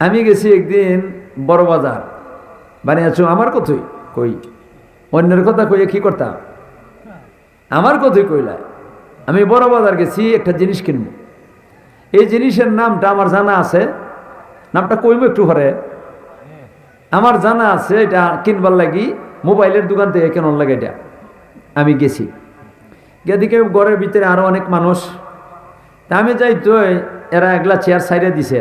আমি গেছি একদিন বড় বাজার। বানিয়েছো আমার কথই কই? অন্যের কথা কইয়ে কি করতাম? আমার কথই কইলায় আমি বড় বাজার গেছি, একটা জিনিস কিনব। এই জিনিসের নামটা আমার জানা আছে। নামটা কইব একটু পরে। আমার জানা আছে, এটা কিনবার লাগি মোবাইলের দোকান থেকে কেন লাগে এটা। আমি গেছি। গেদিকে ঘরের ভিতরে আরও অনেক মানুষ। তা আমি যাই তো এরা একলা চেয়ার সাইডে দিছে।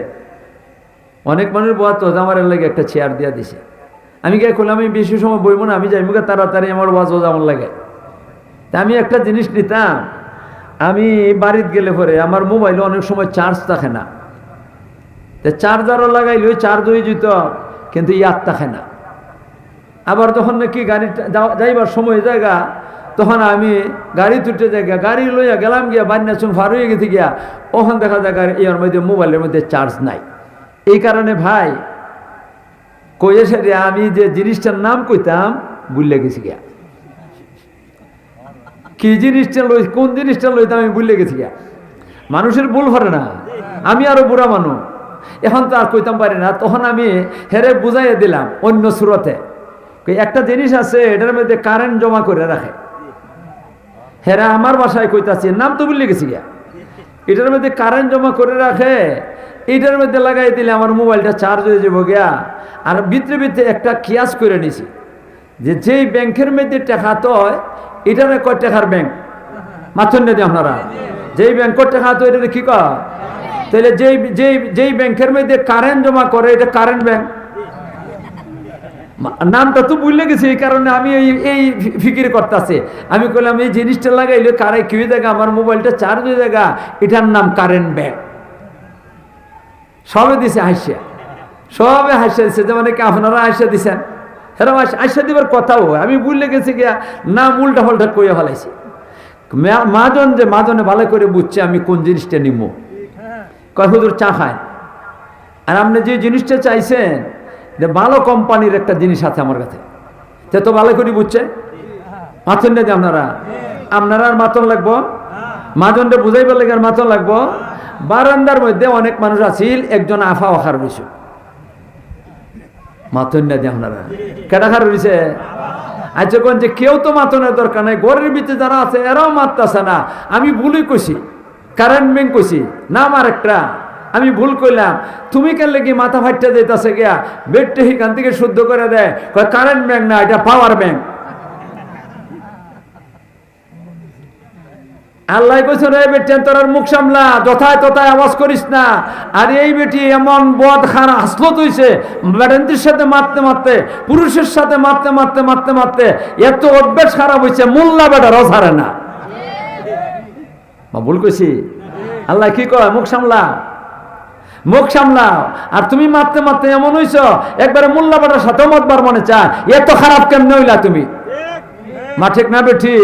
অনেক মানুষ বয়া তো আমার লাগে একটা চেয়ার দিয়া দিছে। আমি গিয়ে করলাম আমি বেশি সময় বইব না, আমি যাই মুখে তাড়াতাড়ি আমার ওয়াজ ওয়াজ আমার লাগে। তা আমি একটা জিনিস নিতাম, আমি বাড়িতে গেলে পরে আমার মোবাইলে অনেক সময় চার্জ থাকে না। তা চার্জারও লাগাইলে ওই চার্জ হয়ে যেত, কিন্তু ইয়াদ থাকে না। আবার তখন নাকি গাড়ি যাইবার সময় জায়গা, তখন আমি গাড়ি তুটে জায়গা, গাড়ি লইয়া গেলাম গিয়া বান্যা চুন ফার হয়ে গেছে গিয়া, ওখান দেখা যায় গাড়ি ইয়ার মধ্যে, মোবাইলের মধ্যে চার্জ নাই। এই কারণে ভাই কইয়ে সেরে আমি যে জিনিসটার নাম কইতাম বুঝলে গেছি গিয়া। কি জিনিসটা লই, কোন জিনিসটা লইতাম, আমি বুঝলে গেছি গিয়া। মানুষের ভুল করে না। আমি আরও বুড়া মানুষ। এখন তো আর কইতাম পারি না। তখন আমি হেরে বুঝাইয়ে দিলাম অন্য সুরতে। একটা জিনিস আছে, এটার মধ্যে কারেন্ট জমা করে রাখে। হেরা আমার বাসায় কইতাছে, নাম তো ভুলে গেছি গিয়া। এটার মধ্যে কারেন্ট জমা করে রাখে এটার মধ্যে লাগাই দিলে আমার মোবাইলটা চার্জ হয়ে যাব গিয়া। আর ভিতরে ভিতরে একটা কিয়াস করে নিছি। যে যেই ব্যাংকের মধ্যে টাকা তো এটার কয় টাকার ব্যাংক? মাথুন নেই আপনারা। যেই ব্যাংকের টাকা তো এটা কি কয়? তাহলে যেই যেই যেই ব্যাংকের মধ্যে কারেন্ট জমা করে, এটা কারেন্ট ব্যাংক নামটা তো বুঝলে গেছি, এই কারণে আমি এই এই ফিকির করতেছে। আমি কইলাম, এই জিনিসটা লাগাইলে কারে কি দেখা আমার মোবাইলটা চার্জ হয়ে দেখা এটার নাম কারেন্ট ব্যাগ সবে দিছে হাসিয়া। সবে হাসিয়া দিছে যেমন কি আপনারা হাসিয়া দিছেন? হ্যাঁ হাসিয়া দিবার কথাও আমি বুঝলে গেছি গিয়া নাম উল্টা পাল্টা কইয়া ফেলাইছি। মাজন যে মাজনে ভালো করে বুঝছে, আমি কোন জিনিসটা নিব কয়, হুজুর, চা খায়। আর আপনি যে জিনিসটা চাইছেন, যে ভালো কোম্পানির একটা জিনিস আছে আমার কাছে। সে তো ভালো করে বুঝছে? মাথন নেই আপনারা? আপনারা আর মাথন লাগবো? মাজনটা বুঝাইবার লাগে আর মাথন লাগবো? বারান্দার মধ্যে অনেক মানুষ আছিল, একজন আফা ওখার রয়েছে মাথন নেই আপনারা কেটা খার রয়েছে আচ্ছা কোন যে কেউ তো মাথনের দরকার নাই, ঘরের ভিতরে যারা আছে, এরাও মারতেছে না। আমি ভুলই কইছি কারেন্ট ব্যাংক কইছি, নাম আর একটা আমি ভুল করলাম তুমি কেন লেগে মাথা ফাটতে দিতেছে গিয়া? বেডটা হিখান থেকে শুদ্ধ করে দেয়। কারেন্ট ব্যাংক না, এটা পাওয়ার ব্যাংক আল্লাহ কইছে রে বেটেন তোর মুখ সামলা যথায় তথায় আওয়াজ করিস না। আর এই বেটি এমন বদ খান হাসলো তুইছে বেটেন্তির সাথে মারতে মারতে পুরুষের সাথে মারতে মারতে মারতে মারতে এত অভ্যাস খারাপ হয়েছে মোল্লা বেটা রসারে না। ভুল কইছি? আল্লাহ কি কয়? মুখ সামলা মুখ সামলাও। আর তুমি মারতে মারতে এমন হইছ একবারে মোল্লা বেটার সাথে মতবার মনে চায় এত খারাপ কেমনে হইলা তুমি? মা ঠিক না বেঠি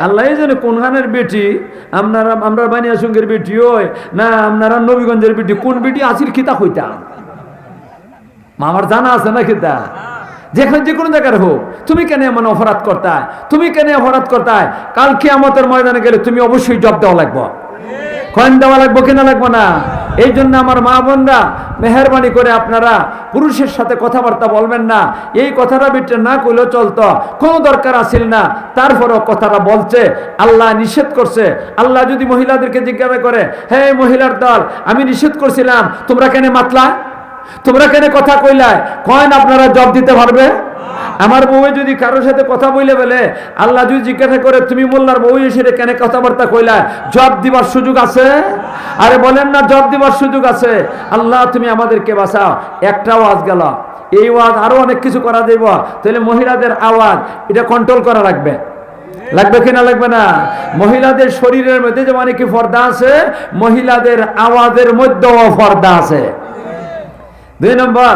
আল্লাহ জানে কোনখানের বেটি, আপনারা, আমরা বানিয়া সঙ্গের বেটি ওই, না আপনারা নবীগঞ্জের বেটি, কোন বেটি আসির খিতা হইতা আমার জানা আছে না খিতা? যেখানে যে কোনো জায়গার হোক, তুমি কেন এমন অপরাধ করতায়? তুমি কেন অপরাধ করতায়? কালকে আমাদের ময়দানে গেলে তুমি অবশ্যই জব দেওয়া লাগবো। কয়েন দেওয়া লাগবো, কিনা লাগবো না। এই জন্য আমার মা বোনরা মেহরবানি করে আপনারা পুরুষের সাথে কথাবার্তা বলবেন না। এই কথাটা বিটে না করলেও চলতো। কোনো দরকার আসিল না। তারপরেও কথাটা বলছে। আল্লাহ নিষেধ করছে। আল্লাহ যদি মহিলাদেরকে জিজ্ঞাসা করে, হে মহিলার দল, আমি নিষেধ করছিলাম, তোমরা কেন মাতলা? তোমরা কেন কথা কইলায় কয়েন আপনারা জব দিতে পারবে? আমার বউ যদি কারোর সাথে কথা বইলে বলে, আল্লাহ যদি জিজ্ঞাসা করে, তুমি মোল্লার বউ এসে কেন কথাবার্তা কইলা? জব দিবার সুযোগ আছে? আরে বলেন না জব দিবার সুযোগ আছে। আল্লাহ, তুমি আমাদেরকে বাঁচাও। একটা আওয়াজ গেল। এই ওয়াজ আরও অনেক কিছু করা দেব তাহলে মহিলাদের আওয়াজ, এটা কন্ট্রোল করা লাগবে। লাগবে কিনা লাগবে না? মহিলাদের শরীরের মধ্যে যেমন কি পর্দা আছে, মহিলাদের আওয়াজের মধ্যেও পর্দা আছে। দুই নম্বর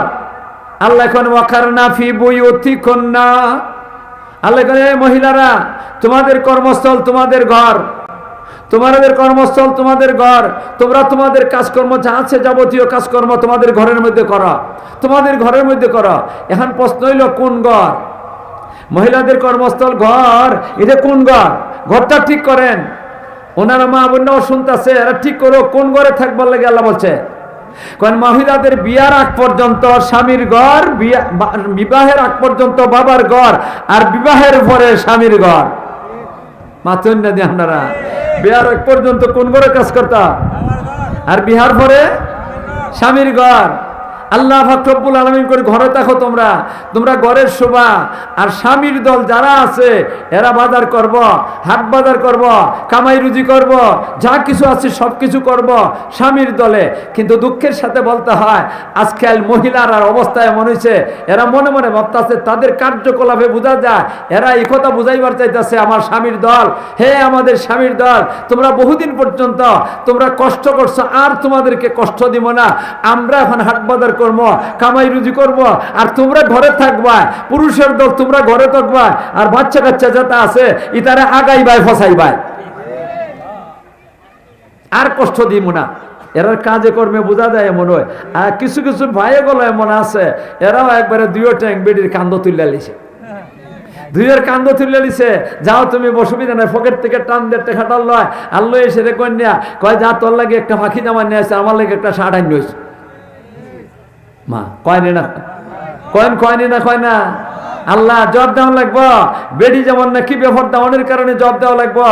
আল্লাহ এখন ওয়াকারনা ফি বুয়ুতি কন্যা আল্লাহ মহিলারা, তোমাদের কর্মস্থল তোমাদের ঘর। তোমাদের কর্মস্থল তোমাদের ঘর। তোমরা তোমাদের কাজকর্ম যা আছে যাবতীয় কাজকর্ম তোমাদের ঘরের মধ্যে করো। তোমাদের ঘরের মধ্যে করো। এখন প্রশ্ন হইল, কোন ঘর? মহিলাদের কর্মস্থল ঘর এটা কোন ঘর? ঘরটা ঠিক করেন। ওনারা মা বোনরাও শুনতেছে, এরা ঠিক করো, কোন ঘরে থাকবার লাগে আল্লাহ বলছে? কারণ মহিলাদের বিয়ার আগ পর্যন্ত স্বামীর ঘর বিবাহের আগ পর্যন্ত বাবার ঘর, আর বিবাহের পরে স্বামীর ঘর। মাথুন না আপনারা। বিয়ার আগ পর্যন্ত কোন ঘরে কাজ করতাম আর বিহার পরে? স্বামীর ঘর। আল্লাহ ফাকরুল আলমিন করে ঘরে থাকো তোমরা। তোমরা ঘরের শোভা আর স্বামীর দল যারা আছে, এরা বাজার করব, হাট বাজার করব, কামাই রুজি করব, যা কিছু আছে সব কিছু করব স্বামীর দলে। কিন্তু দুঃখের সাথে বলতে হয় আজকাল মহিলার আর অবস্থা এমন হয়েছে, এরা মনে মনে ভাবতেছে তাদের কার্যকলাপে বোঝা যায়, এরা এই কথা বুঝাইবার চাইতেছে আমার স্বামীর দল। হে আমাদের স্বামীর দল, তোমরা বহুদিন পর্যন্ত তোমরা কষ্ট করছ, আর তোমাদেরকে কষ্ট দিব না। আমরা এখন হাট বাজার করব, কামাই রুজি করব, আর তোমরা ঘরে থাকবা, পুরুষের দল তোমরা ঘরে থাকবা, আর বাচ্চা কাচ্চা যাতে আছে, ইতারে আগাইবাই, ফসাইবাই। আর কষ্ট দিব না। এরা কাজে কর্মে বোঝা যায় এমন হয়। আর কিছু কিছু ভাইয়ে গেলো এমন আছে, এরাও একবারে দুইও ট্যাঙ্ক বেডির কান্দ তুলে লিছে। দুইয়ের কান্দ তুলে লিছে, যাও তুমি অসুবিধা নাই, ফকেট থেকে টান দেড় খাটাল লয়। আল্লো এসে রে কন্যা, কয় যা তোর লাগে একটা পাখি জামা নিয়ে আসছে আমার লাগে একটা শার্ট আনি হয়েছে কয়নি না কয় না? আল্লাহ জব দেওয়া লাগবো। বেডি যেমন না কি ব্যাপার দেওয়ানোর কারণে জব দেওয়া লাগবো।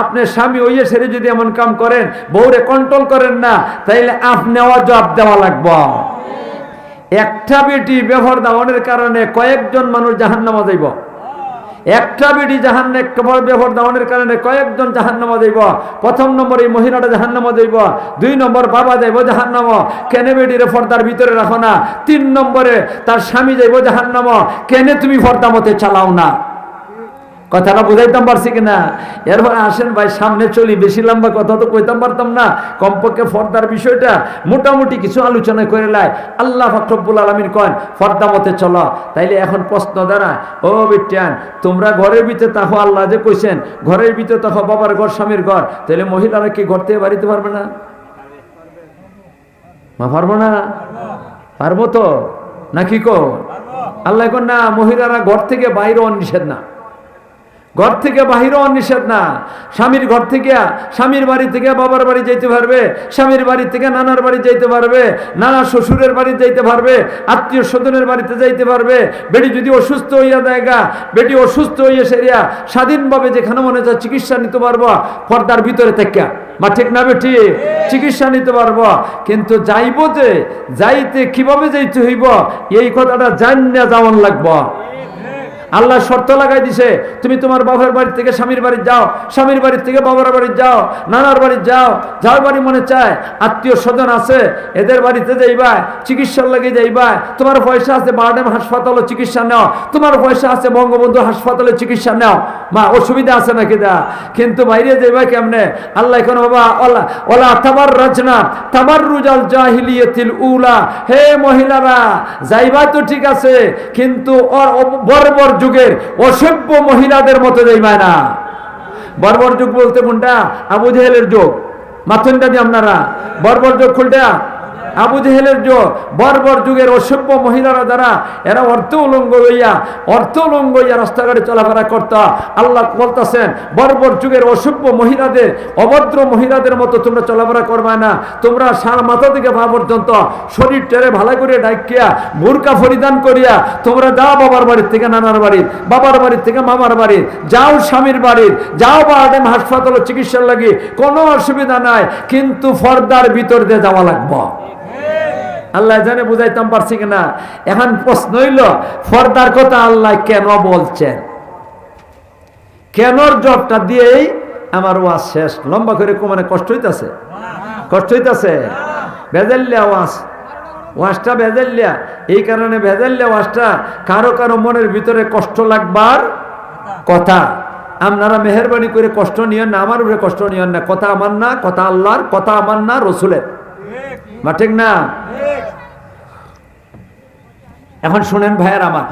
আপনার স্বামী ওইয়ে সেরে যদি এমন কাম করেন, বউরে কন্ট্রোল করেন না, তাইলে আপনিও জব দেওয়া লাগবো। একটা বেটি ব্যবহার দেওয়ানোর কারণে কয়েকজন মানুষ জাহান নামা যাইব। একটা বিডি জাহান্নে কবর ব্যবহার দেওয়ানোর কারণে কয়েকজন জাহান্নামা দেব প্রথম নম্বর এই মহিলাটা জাহান্নামা দেব দুই নম্বর বাবা যাইব জাহান্নাম। কেনে বেটিরে ফর্দার ভিতরে রাখো না। তিন নম্বরে তার স্বামী যাইব জাহান্নাম। কেনে তুমি ফর্দা মতে চালাও না? কথাটা বুঝাইতাম পারছি কিনা? এরপরে আসেন ভাই, সামনে চলি, বেশি লম্বা কথা তো কইতাম পারতাম না। কমপক্ষে ফর্দার বিষয়টা মোটামুটি কিছু আলোচনা করে লাই। আল্লাহ ফখরবুল আলমিন কন ফর্দা মতে চলো। তাইলে এখন প্রশ্ন দাঁড়া ও বিটিয়ান, তোমরা ঘরের ভিতরে তাহো আল্লাহ যে কইছেন, ঘরের ভিতরে তাহো বাবার ঘর, স্বামীর ঘর। তাহলে মহিলারা কি ঘর থেকে বাড়িতে পারবে না? পারব না? পারব তো? নাকি কো? আল্লাহ এখন না, মহিলারা ঘর থেকে বাইরে নিষেধ না। ঘর থেকে বাহিরও নিষেধ না। স্বামীর ঘর থেকে, স্বামীর বাড়ি থেকে বাবার বাড়ি যাইতে পারবে, স্বামীর বাড়ি থেকে নানার বাড়ি যাইতে পারবে, নানা শ্বশুরের বাড়ি যাইতে পারবে, আত্মীয় স্বজনের বাড়িতে যাইতে পারবে। বেটি যদি অসুস্থ হইয়া দেয়গা বেটি অসুস্থ হইয়া সেরিয়া স্বাধীনভাবে যেখানে মনে হয় চিকিৎসা নিতে পারব, পর্দার ভিতরে থেকে বা ঠিক না বেটি চিকিৎসা নিতে পারব। কিন্তু যাইব যে, যাইতে কীভাবে যাইতে হইব, এই কথাটা জান না যাওয়ান লাগবো। আল্লাহ শর্ত লাগাই দিছে, তুমি তোমার বাবার বাড়ি থেকে স্বামীর বাড়ি যাও, স্বামীর বাড়ি থেকে বাবার বাড়ি যাও, নানার বাড়ি যাও, যার বাড়ি মনে চায়, আত্মীয় স্বজন আছে, এদের বাড়িতে যাইবা, চিকিৎসার লাগে যাইবা, তোমার পয়সা আছে বারডেম হাসপাতালে চিকিৎসা নাও, তোমার পয়সা আছে বঙ্গবন্ধু হাসপাতালে চিকিৎসা নাও। মা, অসুবিধা আছে নাকি দা? কিন্তু বাইরে যাইবা কেমনে? আল্লাহ এখন বাবা ওলা ওলা তাবার রাজনা তাবার রুজাল জাহিলিয়াতিল উলা। হে মহিলারা, যাইবা তো ঠিক আছে, কিন্তু বর্বর যুগের অসভ্য মহিলাদের মতো যাইবা না। বর্বর যুগ বলতে কোনটা আবু জেহেলের যুগ। মাথুনটা দিয়ে আপনারা। বর্বর যুগ খুলটা। আবু জেহেলের যুগ বর্বর যুগের অসভ্য মহিলারা যারা, এরা অর্থ উলঙ্গ লইয়া অর্থ উলঙ্গ ইয়া রাস্তাঘাটে চলাফেরা করত। আল্লাহ বলতেছেন, বর্বর যুগের অসভ্য মহিলাদের, অভদ্র মহিলাদের মতো তোমরা চলাফেরা করবে না। তোমরা সারা মাথা থেকে পা পর্যন্ত শরীর টেরে ভালো করে ডাকিয়া বোরকা পরিধান করিয়া, তোমরা যাও বাবার বাড়ির থেকে নানার বাড়ির, বাবার বাড়ির থেকে মামার বাড়ির, যাও স্বামীর বাড়ির, যাও বারডেম হাসপাতালে চিকিৎসার লাগি, কোনো অসুবিধা নাই, কিন্তু ফর্দার ভিতর দিয়ে যাওয়া লাগবো। আল্লাহ জানে বুঝাইতাম পারছি কিনা? এখন প্রশ্ন হইল, ফর্দার কথা আল্লাহ কেন বলছেন? কেনর জবটা দিয়েই আমার ওয়াজ শেষ। লম্বা করে মানে কষ্ট হইতাছে? কষ্ট হইতাছে? বেজাল্লিয়া ওয়াজ। ওয়াজটা ভেজাল্লিয়া এই কারণে ভেজাল্লিয়া ওয়াজটা কারও কারও মনের ভিতরে কষ্ট লাগবার কথা। আপনারা মেহরবানি করে কষ্ট নিয়েন না, আমার উপরে কষ্ট নিয়েন না। কথা আমার না, কথা আল্লাহর, কথা আমার না, রসুলের। ঠিক না? এখন শুনেন ভাইয়ের আমার